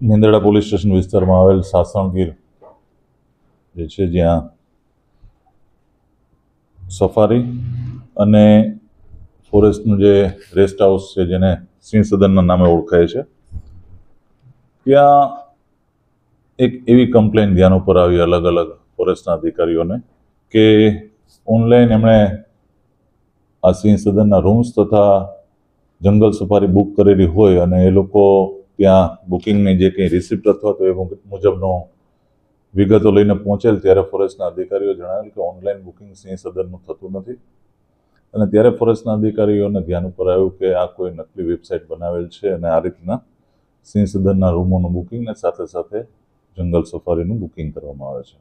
Mendarda police station વિસ્તારમાં આવેલ સાસણગીર જે છે, જ્યાં સફારી અને ફોરેસ્ટનું જે રેસ્ટ હાઉસ છે, જેને સિંહ સદનના નામે ઓળખાય છે. ત્યાં એક એવી કમ્પ્લેન ધ્યાન ઉપર આવી અલગ અલગ ફોરેસ્ટના અધિકારીઓને કે ઓનલાઈન એમણે આ સિંહ સદનના રૂમ્સ તથા જંગલ સફારી બુક કરેલી હોય અને એ લોકો ત્યાં બુકિંગની જે કંઈ રિસિપ્ટ અથવા તો એ મુજબનો વિગતો લઈને પહોંચેલ ત્યારે ફોરેસ્ટના અધિકારીઓ જણાવેલ કે ઓનલાઈન બુકિંગ સિંહ સદનનું થતું નથી. અને ત્યારે ફોરેસ્ટના અધિકારીઓને ધ્યાન ઉપર આવ્યું કે આ કોઈ નકલી વેબસાઇટ બનાવેલ છે અને આ રીતના સિંહ સદનના રૂમોનું બુકિંગ ને સાથે સાથે જંગલ સફારીનું બુકિંગ કરવામાં આવે છે.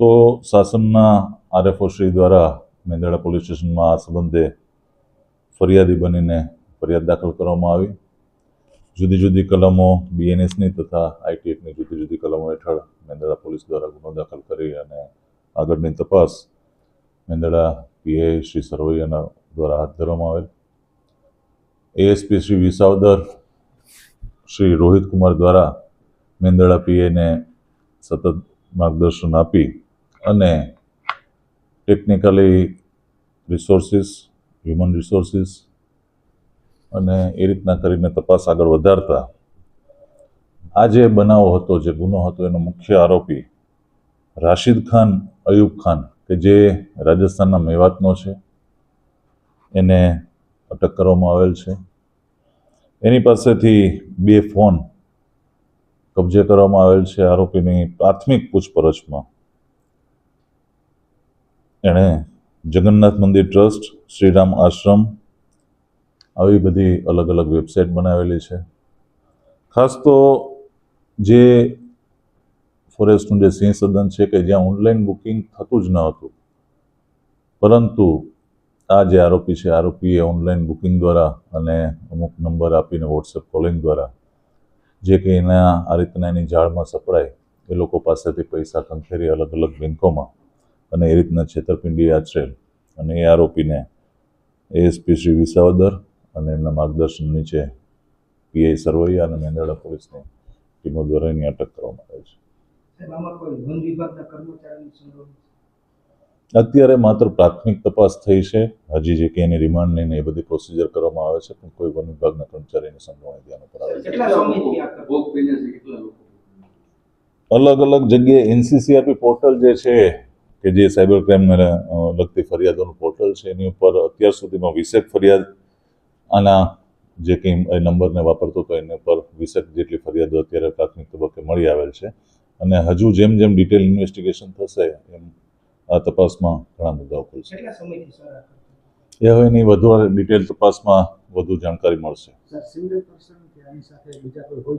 તો શાસનના આરએફઓ શ્રી દ્વારા મેંદરડા પોલીસ સ્ટેશનમાં આ સંબંધે ફરિયાદી બનીને ફરિયાદ દાખલ કરવામાં આવી. જુદી જુદી કલમો બીએનએસની તથા આઈટી જુદી જુદી કલમો હેઠળ મેંદડા પોલીસ દ્વારા ગુનો દાખલ કરી અને આગળની તપાસ મેંદડા પીએ શ્રી સરવૈયાના દ્વારા હાથ ધરવામાં આવેલ. એએસપી શ્રી વિસાવદર શ્રી રોહિત કુમાર દ્વારા મેંદડા પીએને સતત માર્ગદર્શન આપી અને ટેકનિકલી રિસોર્સિસ હ્યુમન રિસોર્સિસ અને એ રીતના કરીને તપાસ આગળ વધારતા આ જે બનાવ હતો, જે ગુનો હતો, એનો મુખ્ય આરોપી રાશિદ ખાન, અયુબ ખાન, કે જે રાજસ્થાનના મેવાતનો છે, એને અટક કરવામાં આવેલ છે. એની પાસેથી બે ફોન કબજે કરવામાં આવેલ છે આરોપીની પ્રાથમિક પૂછપરછમાં. એણે જગન્નાથ મંદિર ટ્રસ્ટ, શ્રીરામ આશ્રમ આવી બધી અલગ અલગ વેબસાઇટ બનાવેલી છે. ખાસ તો જે ફોરેસ્ટનું જે સિંહ સદન છે કે જ્યાં ઓનલાઈન બુકિંગ થતું જ ન હતું, પરંતુ આ જે આરોપી છે, આરોપીએ ઓનલાઈન બુકિંગ દ્વારા અને અમુક નંબર આપીને વોટ્સએપ કોલિંગ દ્વારા જે કંઈ એના આ રીતના એની જાળમાં સપડાય, એ લોકો પાસેથી પૈસા, ખંખેરી અલગ અલગ બેન્કોમાં અને એ રીતના છેતરપિંડી આચરેલ. અને એ આરોપીને એએસપી શ્રી વિસાવદર અને એમના માર્ગદર્શન નીચે પીઆઈ સરવૈયા અને મેંદરડા પોલીસની ટીમો દ્વારા એની અટક કરવામાં આવે છે? અત્યારે માત્ર પ્રાથમિક તપાસ થઈ છે. હજી જે કે એની રિમાન્ડ ને એ બધી પ્રોસિજર કરવામાં આવે છે પણ કોઈ વન વિભાગના કર્મચારીની સંડોવણી ધ્યાન ઉપર આવે છે. અલગ અલગ જગ્યાએ એનસીસીઆરપી પોર્ટલ જે છે કે જે સાયબર ક્રાઇમને લગતી ફરિયાદોનું પોર્ટલ છે એની ઉપર અત્યાર સુધીમાં વીસેક ફરિયાદ આના જે કંઈ એ નંબરને વાપરતો હતો એને પર વીસેક જેટલી ફરિયાદો અત્યારે પ્રાથમિક તબક્કે મળી આવેલ છે. અને હજુ જેમ જેમ ડિટેલ ઇન્વેસ્ટિગેશન થશે એમ આ તપાસમાં ઘણા મુદ્દાઓ ખુલશે? એ હવે એની વધુ ડિટેલ તપાસમાં વધુ જાણકારી મળશે.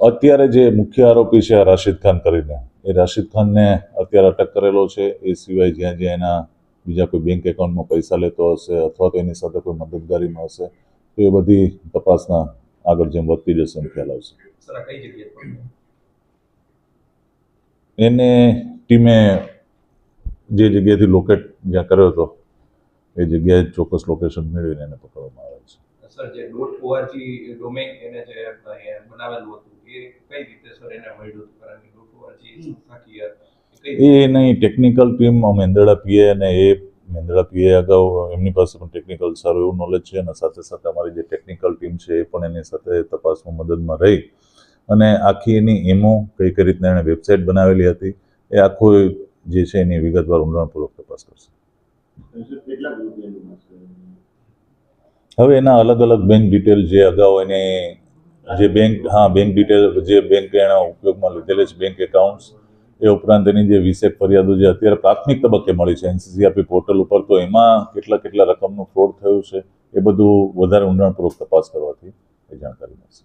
અત્યારે જે મુખ્ય આરોપી છે આ રાશિદ ખાન કરીને. એ રાશિદ ખાનને અત્યારે અટક કરેલો છે. એ સિવાય જ્યાં જ્યાં એના બીજા કોઈ બેંક એકાઉન્ટમાં પૈસા લેતો હશે અથવા તો એની સાથે કોઈ મદદગારીમાં હશે તો એ બધી તપાસના આગળ જેમ વધતી જશે એમ ખ્યાલ આવશે. સર આ કઈ જગ્યાએ એને ટીમે જે જગ્યાએથી લોકેટ જ્યાં કર્યો હતો એ જગ્યાએ ચોક્કસ લોકેશન મેળવીને એને પકડવામાં આવે છે. સર જે ડોટ ઓઆરજી ડોમેઇન એને જે બનાવેલું હતું એ કઈ રીતે સર એને મળ્યું હતું? કારણ કે ડોટ ઓઆરજી સંસ્થાકીય એ નહીં ટેકનિકલ ટીમ મેંદરડા પીએ અને એ મેંદરડા પીએ અગાઉ એમની પાસે પણ ટેકનિકલ સારું એવું નોલેજ છે અને સાથે સાથે અમારી જે ટેકનિકલ ટીમ છે એ પણ એની સાથે તપાસમાં મદદમાં રહી. અને આખી એની એમો કઈ કઈ રીતના એણે વેબસાઇટ બનાવેલી હતી, એ આખું જે છે એની વિગતવાર ઊંડાણપૂર્વક તપાસ કરશે. હવે એના અલગ અલગ બેંક ડિટેલ જે અગાઉ એને જે બેંક હા બેંક ડિટેલ જે બેંક એના ઉપયોગમાં લીધેલી છે બેંક એકાઉન્ટ્સ એ ઉપરાંત એની જે વીસેક ફરિયાદો જે અત્યારે પ્રાથમિક તબક્કે મળી છે, એનસીસીઆરપી પોર્ટલ ઉપર, તો એમાં કેટલા કેટલા રકમનું ફ્રોડ થયું છે, એ બધું વધારે ઊંડાણપૂર્વક તપાસ કરવાથી એ જાણકારી મળશે.